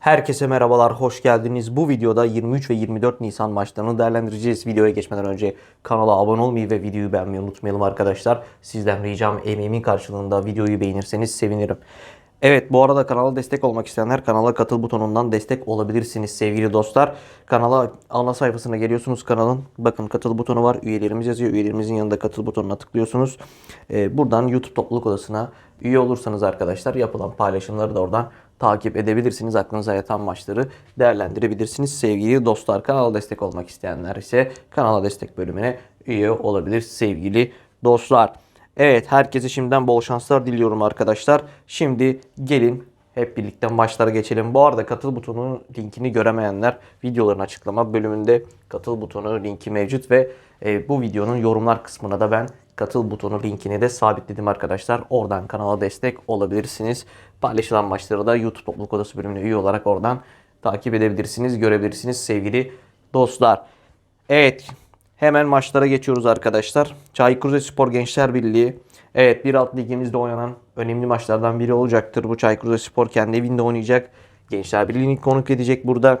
Herkese merhabalar, hoş geldiniz. Bu videoda 23 ve 24 Nisan maçlarını değerlendireceğiz. Videoya geçmeden önce kanala abone olmayı ve videoyu beğenmeyi unutmayalım arkadaşlar. Sizden ricam emeğimin karşılığında videoyu beğenirseniz sevinirim. Evet bu arada kanala destek olmak isteyenler kanala katıl butonundan destek olabilirsiniz sevgili dostlar. Kanala ana sayfasına geliyorsunuz kanalın. Bakın katıl butonu var. Üyelerimiz yazıyor. Üyelerimizin yanında katıl butonuna tıklıyorsunuz. Ee, buradan YouTube topluluk odasına üye olursanız arkadaşlar yapılan paylaşımları da oradan takip edebilirsiniz. Aklınıza yatan maçları değerlendirebilirsiniz. Sevgili dostlar kanala destek olmak isteyenler ise kanala destek bölümüne üye olabilir sevgili dostlar. Evet herkese şimdiden bol şanslar diliyorum arkadaşlar. Şimdi gelin hep birlikte maçlara geçelim. Bu arada katıl butonu linkini göremeyenler videoların açıklama bölümünde katıl butonu linki mevcut ve e, bu videonun yorumlar kısmına da ben katıl butonu linkini de sabitledim arkadaşlar. Oradan kanala destek olabilirsiniz. Paylaşılan maçları da YouTube topluluk odası bölümüne üye olarak oradan takip edebilirsiniz, görebilirsiniz sevgili dostlar. Evet hemen maçlara geçiyoruz arkadaşlar. Çaykur Rizespor Gençler Birliği. Evet bir alt ligimizde oynanan önemli maçlardan biri olacaktır. Bu Çaykur Rizespor kendi evinde oynayacak. Gençler Birliği'ni konuk edecek burada.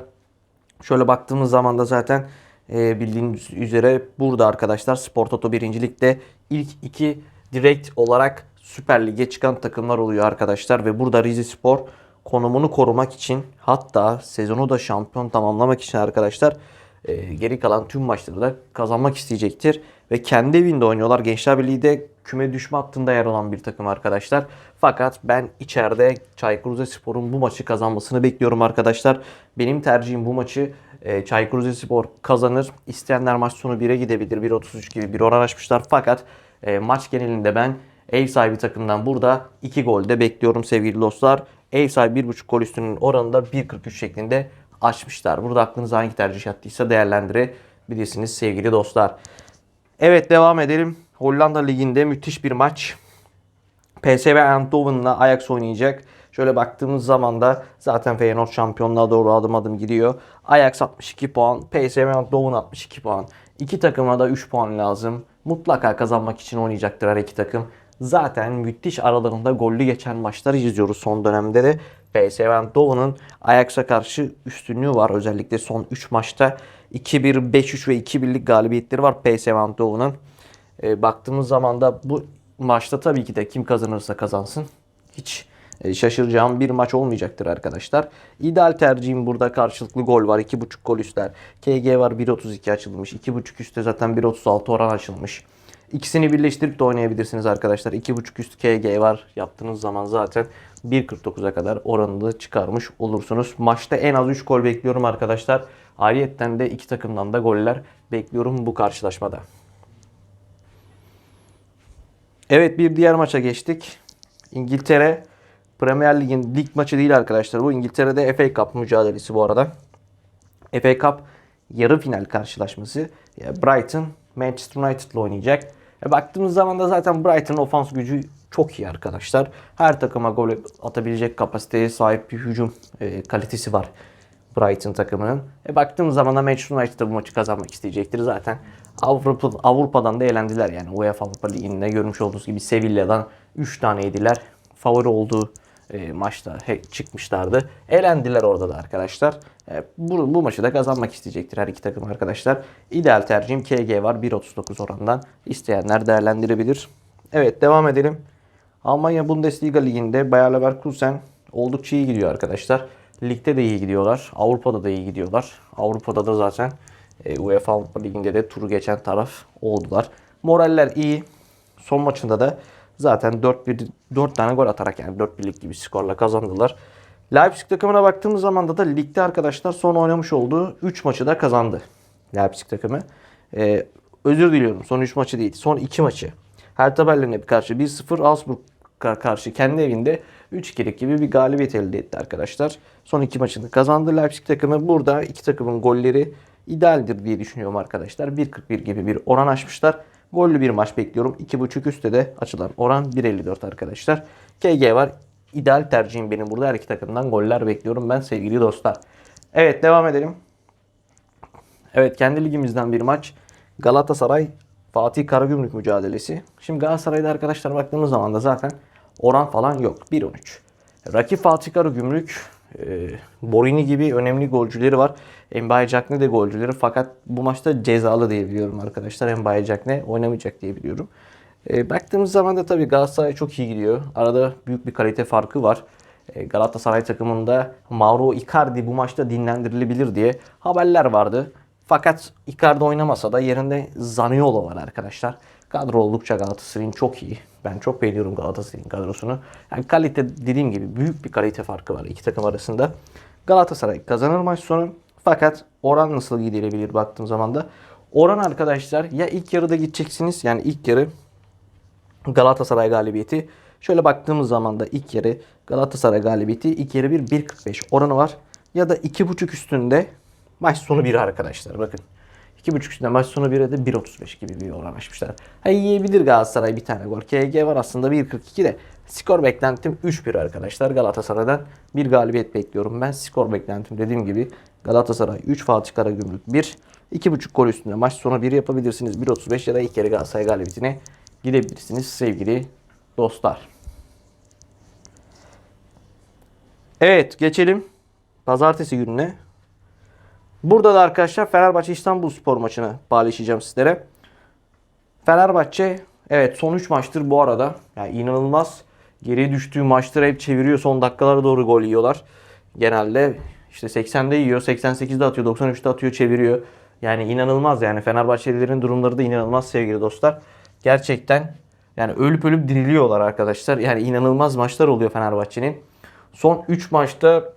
Şöyle baktığımız zaman da zaten e, bildiğiniz üzere burada arkadaşlar Spor Toto 1. Lig'de ilk iki direkt olarak Süper Lig'e çıkan takımlar oluyor arkadaşlar. Ve burada Rize Spor konumunu korumak için hatta sezonu da şampiyon tamamlamak için arkadaşlar e, geri kalan tüm maçları da kazanmak isteyecektir. Ve kendi evinde oynuyorlar. Gençler Birliği de küme düşme hattında yer alan bir takım arkadaşlar. Fakat ben içeride Çaykur Rizespor'un bu maçı kazanmasını bekliyorum arkadaşlar. Benim tercihim bu maçı e, Çaykur Rizespor kazanır. İsteyenler maç sonu 1'e gidebilir. 1.33 gibi bir oran açmışlar. Fakat e, maç genelinde ben ev sahibi takımdan burada 2 gol de bekliyorum sevgili dostlar. Ev sahibi 1.5 gol üstünün oranı da 1.43 şeklinde açmışlar. Burada aklınıza hangi tercih yattıysa değerlendirebilirsiniz sevgili dostlar. Evet devam edelim. Hollanda Ligi'nde müthiş bir maç. PSV Eindhoven'la Ajax oynayacak. Şöyle baktığımız zaman da zaten Feyenoord şampiyonluğa doğru adım adım gidiyor. Ajax 62 puan, PSV Eindhoven 62 puan. İki takıma da 3 puan lazım. Mutlaka kazanmak için oynayacaktır her iki takım. Zaten müthiş aralarında gollü geçen maçları izliyoruz son dönemde de. PSV Eindhoven'ın Ajax'a karşı üstünlüğü var. Özellikle son 3 maçta 2-1, 5-3 ve 2-1'lik galibiyetleri var PSV Eindhoven'ın. E, baktığımız zaman da bu maçta tabii ki de kim kazanırsa kazansın hiç şaşıracağım bir maç olmayacaktır arkadaşlar. İdeal tercihim burada karşılıklı gol var. 2.5 gol üstler. KG var 1.32 açılmış. 2.5 üstte zaten 1.36 oran açılmış. İkisini birleştirip de oynayabilirsiniz arkadaşlar. 2.5 üst KG var yaptığınız zaman zaten 1.49'a kadar oranını çıkarmış olursunuz. Maçta en az 3 gol bekliyorum arkadaşlar. Ayrıyetten de iki takımdan da goller bekliyorum bu karşılaşmada. Evet bir diğer maça geçtik. İngiltere Premier Lig'in lig maçı değil arkadaşlar. Bu İngiltere'de FA Cup mücadelesi bu arada. FA Cup yarı final karşılaşması. Brighton Manchester United ile oynayacak. E baktığımız zaman da zaten Brighton'ın ofans gücü çok iyi arkadaşlar. Her takıma gol atabilecek kapasiteye sahip bir hücum e, kalitesi var Brighton takımının. E baktığımız zaman da Manchester United bu maçı kazanmak isteyecektir. Zaten Avrupa, Avrupa'dan da elendiler yani UEFA Avrupa Ligi'nde görmüş olduğunuz gibi Sevilla'dan 3 tane yediler. Favori olduğu e, maçta he, çıkmışlardı. Elendiler orada da arkadaşlar. E, bu, bu maçı da kazanmak isteyecektir her iki takım arkadaşlar. İdeal tercihim KG var 1.39 orandan. İsteyenler değerlendirebilir. Evet devam edelim. Almanya Bundesliga Ligi'nde Bayer Leverkusen oldukça iyi gidiyor arkadaşlar. Ligde de iyi gidiyorlar. Avrupa'da da iyi gidiyorlar. Avrupa'da da zaten e, UEFA Avrupa Ligi'nde de turu geçen taraf oldular. Moraller iyi. Son maçında da zaten 4-1 4 tane gol atarak yani 4-1'lik gibi skorla kazandılar. Leipzig takımına baktığımız zaman da, ligde arkadaşlar son oynamış olduğu 3 maçı da kazandı. Leipzig takımı. Ee, özür diliyorum. Son 3 maçı değil. Son 2 maçı. Hertha Berlin'e karşı 1-0, Augsburg'a karşı kendi evinde 3-2'lik gibi bir galibiyet elde etti arkadaşlar. Son 2 maçını kazandı Leipzig takımı. Burada iki takımın golleri idealdir diye düşünüyorum arkadaşlar. 1.41 gibi bir oran açmışlar. Gollü bir maç bekliyorum. 2.5 üstte de açılan oran 1.54 arkadaşlar. KG var. İdeal tercihim benim burada. Her iki takımdan goller bekliyorum ben sevgili dostlar. Evet devam edelim. Evet kendi ligimizden bir maç. Galatasaray Fatih Karagümrük mücadelesi. Şimdi Galatasaray'da arkadaşlar baktığımız zaman da zaten oran falan yok. 1.13. Rakip Fatih Karagümrük Borini gibi önemli golcüleri var. Mbaye Cagney de golcüleri fakat bu maçta cezalı diye biliyorum arkadaşlar. Mbaye Cagney oynamayacak diye biliyorum. E, baktığımız zaman da tabii Galatasaray çok iyi gidiyor. Arada büyük bir kalite farkı var. E, Galatasaray takımında Mauro Icardi bu maçta dinlendirilebilir diye haberler vardı. Fakat Icardi oynamasa da yerinde Zaniolo var arkadaşlar. Kadro oldukça Galatasaray'ın çok iyi. Ben çok beğeniyorum Galatasaray'ın kadrosunu. Yani kalite dediğim gibi büyük bir kalite farkı var iki takım arasında. Galatasaray kazanır maç sonu. Fakat oran nasıl gidilebilir baktığım zaman da. Oran arkadaşlar ya ilk yarıda gideceksiniz yani ilk yarı Galatasaray galibiyeti. Şöyle baktığımız zaman da ilk yarı Galatasaray galibiyeti ilk yarı bir 1.45 oranı var. Ya da 2.5 üstünde maç sonu 1 arkadaşlar bakın. 2.5 üstünde maç sonu 1'e de 1.35 gibi bir oran açmışlar. Ha yiyebilir Galatasaray bir tane gol. KG var aslında 1.42 de. Skor beklentim 3-1 arkadaşlar. Galatasaray'dan bir galibiyet bekliyorum ben. Skor beklentim dediğim gibi Galatasaray 3 Fatih Karagümrük 1. 2.5 gol üstünde maç sonu 1 yapabilirsiniz. 1.35 ya da ilk yarı Galatasaray galibiyetine gidebilirsiniz sevgili dostlar. Evet geçelim pazartesi gününe. Burada da arkadaşlar Fenerbahçe İstanbul Spor maçını paylaşacağım sizlere. Fenerbahçe evet son 3 maçtır bu arada. Yani inanılmaz geriye düştüğü maçları hep çeviriyor. Son dakikalara doğru gol yiyorlar. Genelde işte 80'de yiyor, 88'de atıyor, 93'te atıyor, çeviriyor. Yani inanılmaz yani Fenerbahçelilerin durumları da inanılmaz sevgili dostlar. Gerçekten yani ölüp ölüp diriliyorlar arkadaşlar. Yani inanılmaz maçlar oluyor Fenerbahçe'nin. Son 3 maçta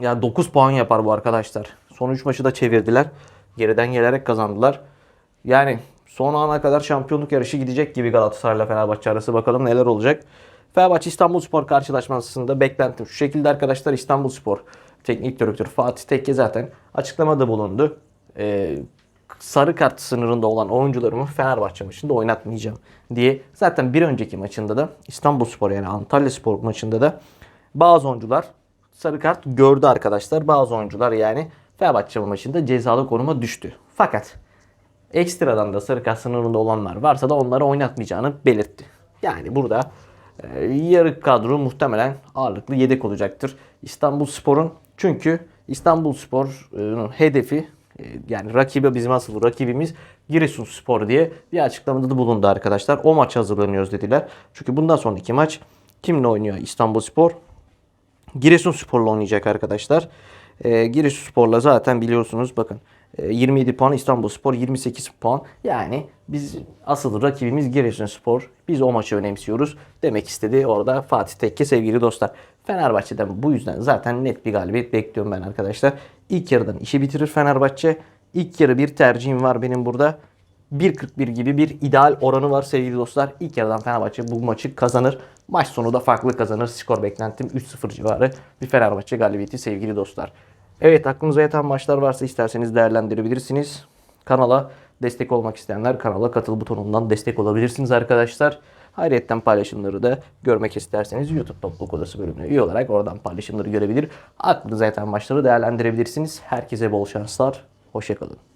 yani 9 puan yapar bu arkadaşlar. Son 3 maçı da çevirdiler. Geriden gelerek kazandılar. Yani son ana kadar şampiyonluk yarışı gidecek gibi Galatasaray ile Fenerbahçe arası. Bakalım neler olacak. Fenerbahçe İstanbulspor karşılaşmasında beklentim şu şekilde arkadaşlar. İstanbulspor Teknik Direktörü Fatih Tekke zaten açıklamada bulundu. Ee, sarı kart sınırında olan oyuncularımı Fenerbahçe maçında oynatmayacağım diye. Zaten bir önceki maçında da İstanbulspor yani Antalya Spor maçında da bazı oyuncular sarı kart gördü arkadaşlar. Bazı oyuncular yani Fenerbahçe maçında cezalı konuma düştü. Fakat ekstradan da sarı kart sınırında olanlar varsa da onları oynatmayacağını belirtti. Yani burada e, yarı kadro muhtemelen ağırlıklı yedek olacaktır. İstanbul Spor'un çünkü İstanbul Spor'un hedefi e, yani rakibi bizim asıl rakibimiz Giresun Spor diye bir açıklamada da bulundu arkadaşlar. O maç hazırlanıyoruz dediler. Çünkü bundan sonraki maç kimle oynuyor İstanbul Spor? Giresunspor'la oynayacak arkadaşlar. E, Giresunspor'la zaten biliyorsunuz bakın e, 27 puan İstanbulspor 28 puan. Yani biz asıl rakibimiz Giresunspor. Biz o maçı önemsiyoruz. Demek istedi orada Fatih Tekke sevgili dostlar. Fenerbahçe'den bu yüzden zaten net bir galibiyet bekliyorum ben arkadaşlar. İlk yarıdan işi bitirir Fenerbahçe. İlk yarı bir tercihim var benim burada. 1.41 gibi bir ideal oranı var sevgili dostlar. İlk yarıdan Fenerbahçe bu maçı kazanır. Maç sonu da farklı kazanır. Skor beklentim 3-0 civarı bir Fenerbahçe galibiyeti sevgili dostlar. Evet aklınıza yatan maçlar varsa isterseniz değerlendirebilirsiniz. Kanala destek olmak isteyenler kanala katıl butonundan destek olabilirsiniz arkadaşlar. Ayrıca paylaşımları da görmek isterseniz YouTube Topluluk Odası bölümüne üye olarak oradan paylaşımları görebilir. Aklınıza yatan maçları değerlendirebilirsiniz. Herkese bol şanslar. Hoşçakalın.